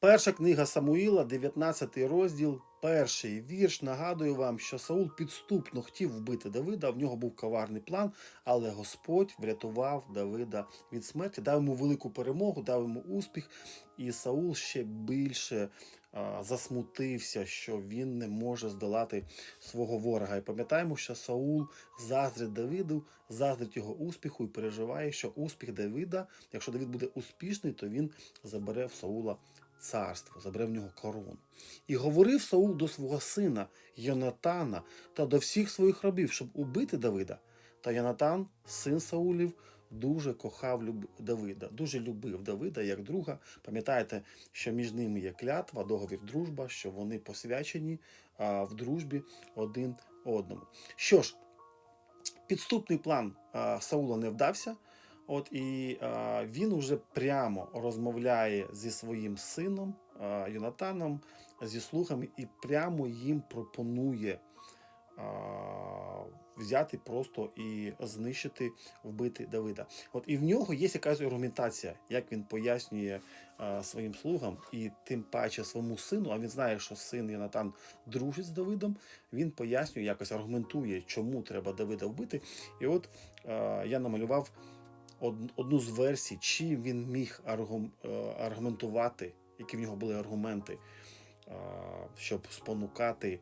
Перша книга Самуїла, 19 розділ, перший вірш. Нагадую вам, що Саул підступно хотів вбити Давида. В нього був коварний план, але Господь врятував Давида від смерті, дав йому велику перемогу, дав йому успіх. І Саул ще більше а, засмутився, що він не може здолати свого ворога. І пам'ятаємо, що Саул заздрить Давиду, заздрить його успіху і переживає, що успіх Давида, якщо Давид буде успішний, то він забере в Саула царство, забере в нього корону. І говорив Саул до свого сина Йонатана та до всіх своїх рабів, щоб убити Давида. Та Йонатан, син Саулів, дуже кохав. Давида, дуже любив Давида як друга. Пам'ятаєте, що між ними є клятва, договір дружба, що вони посвячені в дружбі один одному. Що ж, підступний план Саула не вдався. От і а, він уже прямо розмовляє зі своїм сином а, Йонатаном, зі слугами, і прямо їм пропонує а, взяти просто і знищити, вбити Давида. От і в нього є якась аргументація, як він пояснює а, своїм слугам, і тим паче своєму сину. А він знає, що син Йонатан дружить з Давидом. Він пояснює, якось аргументує, чому треба Давида вбити. І от а, я намалював одну з версій, чим він міг е, аргументувати, які в нього були аргументи, е, щоб спонукати,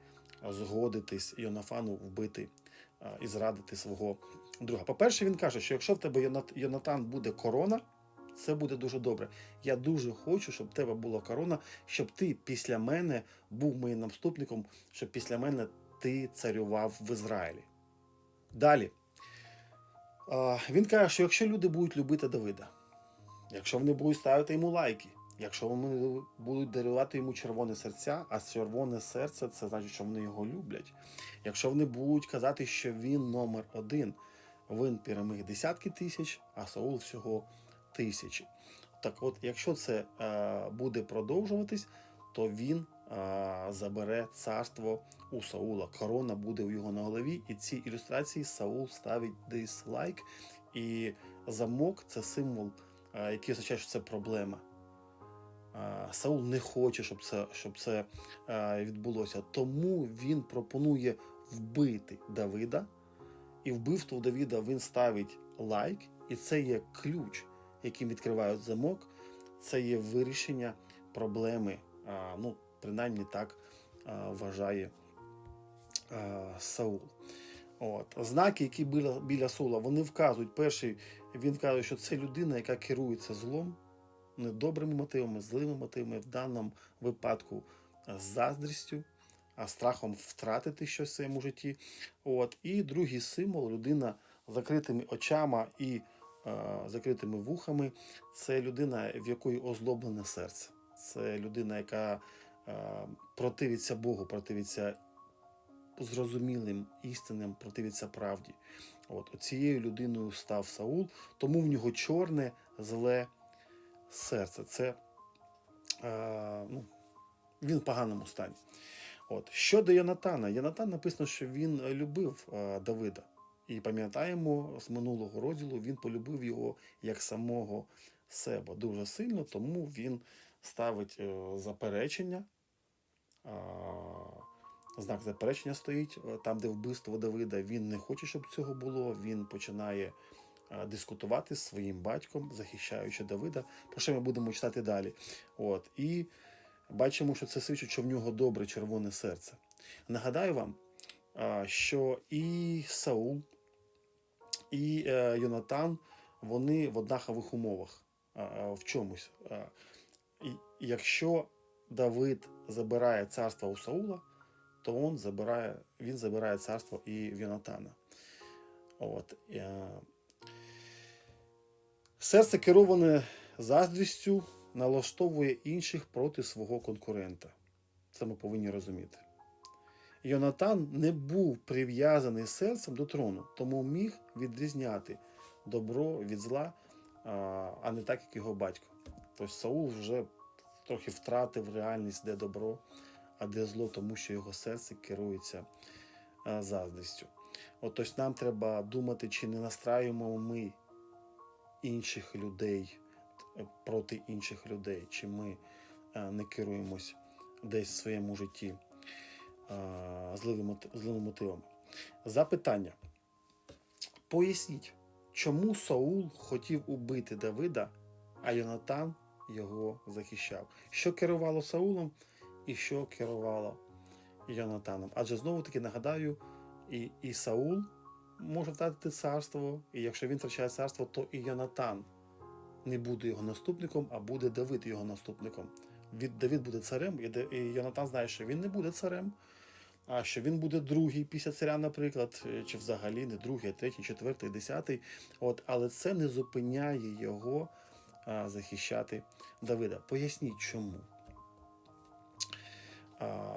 е, згодитись Йонафану вбити і зрадити свого друга. По-перше, він каже, що якщо в тебе Йонатан буде корона, це буде дуже добре. Я дуже хочу, щоб в тебе була корона, щоб ти після мене був моїм наступником, щоб після мене ти царював в Ізраїлі. Далі. Він каже, що якщо люди будуть любити Давида, якщо вони будуть ставити йому лайки, якщо вони будуть дарувати йому червоне серця, а червоне серце це значить, що вони його люблять. Якщо вони будуть казати, що він номер один, він переміг десятки тисяч, а Саул всього тисячі. Так от, якщо це е, буде продовжуватись, то він забере царство у Саула. Корона буде у його на голові, і ці ілюстрації Саул ставить дизлайк. І замок це символ, який означає, що це проблема. Саул не хоче, щоб це, щоб це відбулося. Тому він пропонує вбити Давида. І вбивство Давіда він ставить лайк, і це є ключ, яким відкривають замок. Це є вирішення проблеми. Ну, принаймні так а, вважає а, Саул. От. Знаки, які біля, біля Саула, вони вказують. Перший, він каже, що це людина, яка керується злом, недобрими мотивами, злими мотивами, в даному випадку а, заздрістю, а страхом втратити щось в своєму житті. От. І другий символ людина з закритими очами і е, закритими вухами. Це людина, в якої озлоблене серце. Це людина, яка е, противиться Богу, противиться зрозумілим істинам, противиться правді. От цією людиною став Саул, тому в нього чорне, зле серце. Це е, ну, він в поганому стані. От. Щодо Янатана, Янатан написано, що він любив е, Давида. І пам'ятаємо, з минулого розділу він полюбив його як самого себе дуже сильно, тому він ставить е, заперечення. Знак заперечення стоїть е, там, де вбивство Давида. Він не хоче, щоб цього було. Він починає е, дискутувати з своїм батьком, захищаючи Давида. Про що ми будемо читати далі. От. І бачимо, що це свідчить, що в нього добре червоне серце. Нагадаю вам, що і Саул, і Йонатан вони в однакових умовах в чомусь. Якщо Давид забирає царство у Саула, то він забирає, він забирає царство і в Йонатана. От. е, Серце кероване заздрістю налаштовує інших проти свого конкурента. Це ми повинні розуміти. Йонатан не був прив'язаний серцем до трону, тому міг відрізняти добро від зла, а не так, як його батько. Тобто Саул вже трохи втратив реальність, де добро, а де зло, тому що його серце керується заздрістю. От тобто нам треба думати, чи не настраюємо ми інших людей е, проти інших людей, чи ми е, не керуємось десь в своєму житті е, злими мотивами. Запитання. Поясніть, чому Саул хотів убити Давида, а Йонатан його захищав? Що керувало Саулом і що керувало Йонатаном? Адже знову таки нагадаю, і, і Саул може втратити царство, і якщо він втрачає царство, то і Йонатан не буде його наступником, а буде Давид його наступником. Давид буде царем, і, Йонатан знає, що він не буде царем, а що він буде другий після царя, наприклад, чи взагалі не другий, а третій, четвертий, десятий. От, але це не зупиняє його захищати Давида. Поясніть, чому.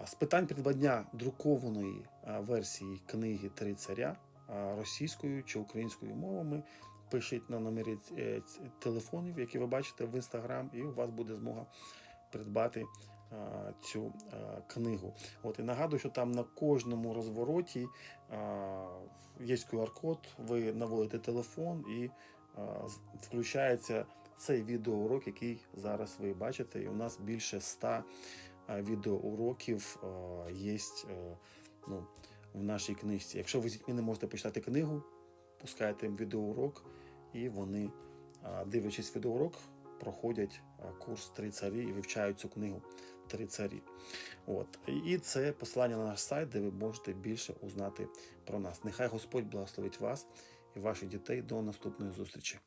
З питань придбання друкованої версії книги Три царя російською чи українською мовами пишіть на номері е, телефонів, які ви бачите в інстаграм, і у вас буде змога придбати а, цю а, книгу. От і нагадую, що там на кожному розвороті а, є QR-код, ви наводите телефон і а, включається цей відеоурок, який зараз ви бачите. І у нас більше 100 відеоуроків є ну, в нашій книжці. Якщо ви з дітьми не можете почитати книгу, пускаєте їм відеоурок, і вони, дивлячись відеоурок, проходять курс Три царі і вивчають цю книгу Три царі. От. І це посилання на наш сайт, де ви можете більше узнати про нас. Нехай Господь благословить вас і ваших дітей до наступної зустрічі.